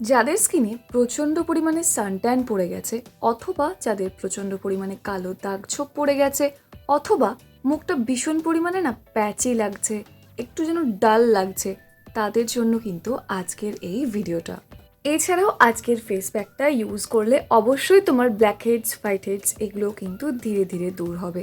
যাদের স্কিনে প্রচণ্ড পরিমাণে সানট্যান পড়ে গেছে, অথবা যাদের প্রচণ্ড পরিমাণে কালো দাগ ছোপ পড়ে গেছে, অথবা মুখটা ভীষণ পরিমাণে না প্যাচি লাগছে, একটু যেন ডাল লাগছে, তাদের জন্য কিন্তু আজকের এই ভিডিওটা। এছাড়াও আজকের ফেস প্যাকটা ইউজ করলে অবশ্যই তোমার ব্ল্যাক হেডস হোয়াইট হেডস এগুলো কিন্তু ধীরে ধীরে দূর হবে।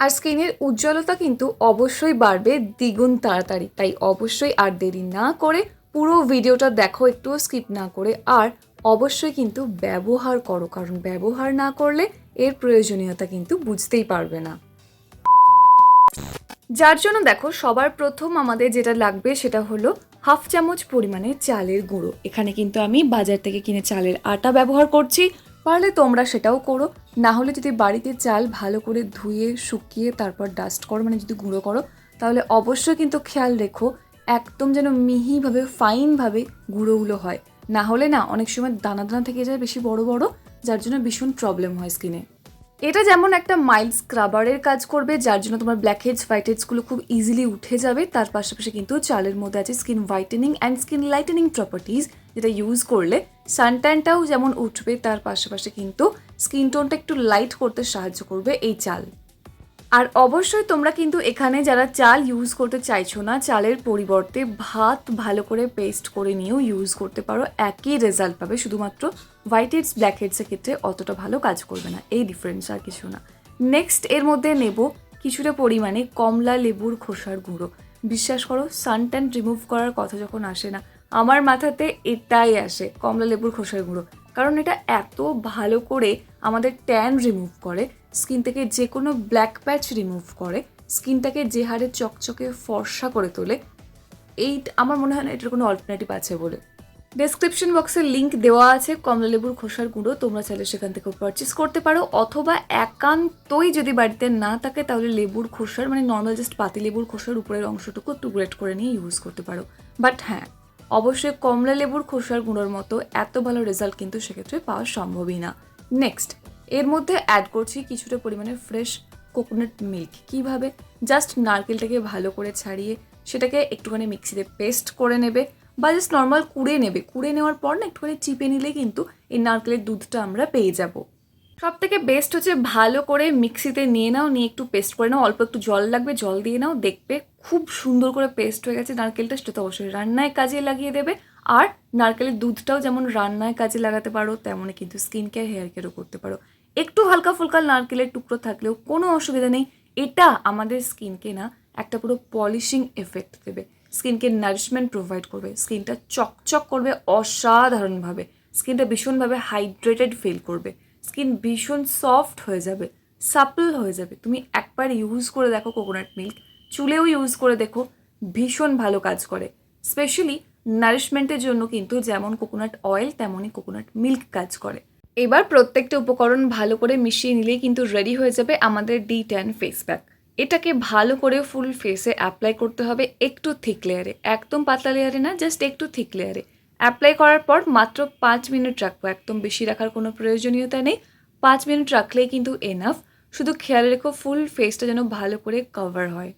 আর স্কিনের উজ্জ্বলতা কিন্তু অবশ্যই বাড়বে দ্বিগুণ তাড়াতাড়ি, তাই অবশ্যই আর দেরি না করে পুরো ভিডিওটা দেখো একটুও স্কিপ না করে। আর অবশ্যই কিন্তু ব্যবহার করো, কারণ ব্যবহার না করলে এর প্রয়োজনীয়তা কিন্তু বুঝতেই পারবে না। যার জন্য দেখো, সবার প্রথম আমাদের যেটা লাগবে সেটা হলো হাফ চামচ পরিমাণে চালের গুঁড়ো। এখানে কিন্তু আমি বাজার থেকে কিনে চালের আটা ব্যবহার করছি। পারলে তোমরা সেটাও করো। না হলে যদি বাড়িতে চাল ভালো করে ধুয়ে, শুকিয়ে তারপর ডাস্ট করো মানে যদি গুঁড়ো করো, তাহলে অবশ্যই কিন্তু খেয়াল রেখো একদম যেন মিহিভাবে, ফাইনভাবে গুঁড়োগুলো হয়। না হলে না, অনেক সময় দানা দানা থেকে যায় বেশি বড় বড়, যার জন্য ভীষণ প্রবলেম হয় স্কিনে এটা যেমন একটা মাইল্ড স্ক্রাবারের কাজ করবে, যার জন্য তোমার ব্ল্যাক হেডস হোয়াইট হেডসগুলো খুব ইজিলি উঠে যাবে। তার পাশাপাশি কিন্তু চালের মধ্যে আছে skin whitening and skin lightening properties যেটা ইউজ করলে সানট্যানটাও যেমন উঠবে, তার পাশাপাশি কিন্তু স্কিন টোনটা একটু লাইট করতে সাহায্য করবে এই চাল। আর অবশ্যই তোমরা কিন্তু এখানে যারা চাল ইউজ করতে চাইছো না, চালের পরিবর্তে ভাত ভালো করে পেস্ট করে নিয়েও ইউজ করতে পারো। একই রেজাল্ট পাবে। শুধুমাত্র হোয়াইট হেডস ব্ল্যাক হেডসের ক্ষেত্রে অতটা ভালো কাজ করবে না। এই ডিফারেন্স আর কিছু না। নেক্সট এর মধ্যে নেব কিছুটা পরিমাণে কমলা লেবুর খোসার গুঁড়ো। বিশ্বাস করো সানট্যান রিমুভ করার কথা যখন আসে না, আমার মাথাতে এটাই আসে, কমলা লেবুর খোসার গুঁড়ো। কারণ এটা এত ভালো করে আমাদের ট্যান রিমুভ করে স্কিন থেকে যে কোনো ব্ল্যাক প্যাচ রিমুভ করে স্কিনটাকে যে হারে চকচকে ফর্সা করে তোলে, এই আমার মনে হয় না এটার কোনো অল্টারনেটিভ আছে বলে। ডেসক্রিপশন বক্সে লিংক দেওয়া আছে, কমলা লেবুর খোসার গুঁড়ো, তোমরা চাইলে সেখান থেকে পারচেস করতে পারো, অথবা একান্তই যদি বাড়িতে না থাকে, তাহলে লেবুর খোসার মানে নর্মাল জাস্ট পাতি লেবুর খোসার উপরের অংশটুকু একটু করে নিয়ে ইউজ করতে পারো। বাট হ্যাঁ অবশ্যই কমলা লেবুর খোসার গুঁড়োর মতো এত ভালো রেজাল্ট কিন্তু সেক্ষেত্রে পাওয়া সম্ভবই না। নেক্সট এর মধ্যে অ্যাড করছি কিছুটা পরিমাণে ফ্রেশ কোকোনাট মিল্ক কীভাবে? জাস্ট নারকেলটাকে ভালো করে ছাড়িয়ে সেটাকে একটুখানি মিক্সিতে পেস্ট করে নেবে বা জাস্ট নর্মাল কুড়ে নেবে। কুড়ে নেওয়ার পর না একটুখানি চিপে নিলে কিন্তু এই নারকেলের দুধটা আমরা পেয়ে যাব। সব থেকে বেস্ট হচ্ছে ভালো করে মিক্সিতে নিয়ে নাও, নিয়ে একটু পেস্ট করে নাও। অল্প একটু জল লাগবে, জল দিয়ে নাও, দেখবে খুব সুন্দর করে পেস্ট হয়ে গেছে নারকেলটা, সেটা তো অবশ্যই রান্নায় কাজে লাগিয়ে দেবে। আর নারকেলের দুধটাও যেমন রান্নায় কাজে লাগাতে পারো, তেমনই কিন্তু স্কিন কেয়ার হেয়ার কেয়ারও করতে পারো। একটু হালকা ফুলকা নারকেলের টুকরো থাকলেও কোনো অসুবিধা নেই। এটা আমাদের স্কিনকে না, একটা পুরো পলিশিং এফেক্ট দেবে। স্কিনকে নারিশমেন্ট প্রোভাইড করবে। স্কিনটা চকচক করবে অসাধারণভাবে। স্কিনটা ভীষণভাবে হাইড্রেটেড ফিল করবে। স্কিন ভীষণ সফট হয়ে যাবে সাপল হয়ে যাবে। তুমি একবার ইউজ করে দেখো কোকোনাট মিল্ক চুলেও ইউজ করে দেখো, ভীষণ ভালো কাজ করে। স্পেশালি নারিশমেন্টের জন্য কিন্তু যেমন কোকোনাট অয়েল তেমনই কোকোনাট মিল্ক কাজ করে। এবার প্রত্যেকটা উপকরণ ভালো করে মিশিয়ে নিলেই কিন্তু রেডি হয়ে যাবে আমাদের ডি ট্যান ফেস প্যাক এটাকে ভালো করে ফুল ফেসে অ্যাপ্লাই করতে হবে একটু থিক লেয়ারে একদম পাতলা লেয়ারে না জাস্ট একটু থিক লেয়ারে অ্যাপ্লাই করার পর মাত্র পাঁচ মিনিট রাখব। একদম বেশি রাখার কোনো প্রয়োজনীয়তা নেই। পাঁচ মিনিট রাখলেই কিন্তু এনাফ শুধু খেয়াল রেখো ফুল ফেসটা যেন ভালো করে কভার হয়।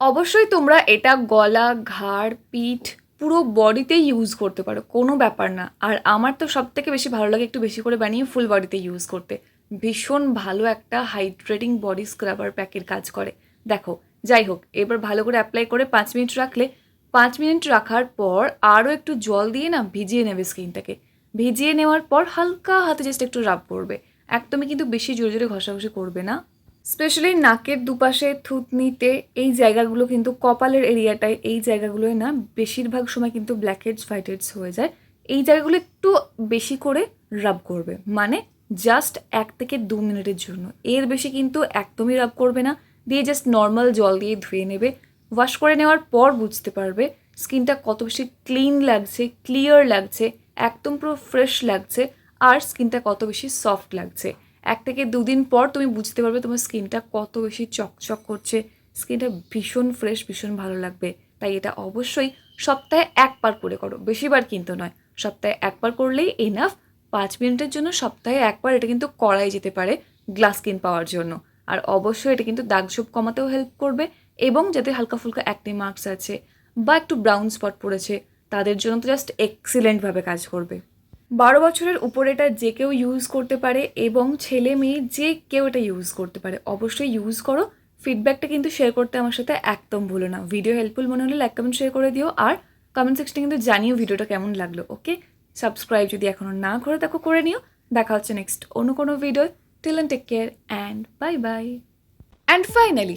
অবশ্যই তোমরা এটা গলা, ঘাড়, পিঠ পুরো বডিতে ইউজ করতে পারো। কোনো ব্যাপার না। আর আমার তো সব থেকে বেশি ভালো লাগে একটু বেশি করে বানিয়ে ফুল বডিতে ইউজ করতে। ভীষণ ভালো একটা হাইড্রেটিং বডি স্ক্রাবার প্যাকের কাজ করে। দেখো, যাই হোক, এবার ভালো করে অ্যাপ্লাই করে পাঁচ মিনিট রাখলে পাঁচ মিনিট রাখার পর আরও একটু জল দিয়ে না ভিজিয়ে নেবে স্কিনটাকে। ভিজিয়ে নেওয়ার পর হালকা হাতে জাস্ট একটু রাব করবে। একদমই কিন্তু বেশি জোরে জোরে ঘষাঘষি করবে না। স্পেশালি নাকের দুপাশে, থুতনিতে এই জায়গাগুলো কিন্তু কপালের এরিয়াটায় এই জায়গাগুলোয় না বেশিরভাগ সময় কিন্তু ব্ল্যাক হেডস হোয়াইট হেডস হয়ে যায়। এই জায়গাগুলো একটু বেশি করে রাব করবে। মানে জাস্ট এক থেকে দু মিনিটের জন্য। এর বেশি কিন্তু একদমই রাব করবে না। দিয়ে জাস্ট নর্মাল জল দিয়ে ধুয়ে নেবে। ওয়াশ করে নেওয়ার পর বুঝতে পারবে স্কিনটা কত বেশি ক্লিন লাগছে ক্লিয়ার লাগছে, একদম পুরো ফ্রেশ লাগছে আর স্কিনটা কত বেশি সফট লাগছে। এক থেকে দুদিন পর তুমি বুঝতে পারবে তোমার স্কিনটা কত বেশি চকচক করছে, স্কিনটা ভীষণ ফ্রেশ ভীষণ ভালো লাগবে। তাই এটা অবশ্যই সপ্তাহে একবার করে করো, বেশিবার কিন্তু নয়, সপ্তাহে একবার করলেই এনাফ পাঁচ মিনিটের জন্য সপ্তাহে একবার এটা কিন্তু করাই যেতে পারে গ্লাস স্কিন পাওয়ার জন্য। আর অবশ্যই এটা কিন্তু দাগছোপ কমাতেও হেল্প করবে। এবং যাদের হালকা ফুলকা অ্যাক্নি মার্কস আছে বা একটু ব্রাউন স্পট পড়েছে, তাদের জন্য তো জাস্ট এক্সিলেন্টভাবে কাজ করবে। বারো বছরের উপরে এটা যে কেউ ইউজ করতে পারে এবং ছেলে মেয়ে যে কেউ এটা ইউজ করতে পারে। অবশ্যই ইউজ করো। ফিডব্যাকটা কিন্তু শেয়ার করতে আমার সাথে একদম ভুলো না। ভিডিও হেল্পফুল মনে হলে লাইক কমেন্ট শেয়ার করে দিও। আর কমেন্ট সেকশনে কিন্তু জানিও ভিডিওটা কেমন লাগল ওকে সাবস্ক্রাইব যদি এখনও না করে দেখো করে নিও। দেখা হচ্ছে নেক্সট অন্য কোনো video till and take care and bye bye and finally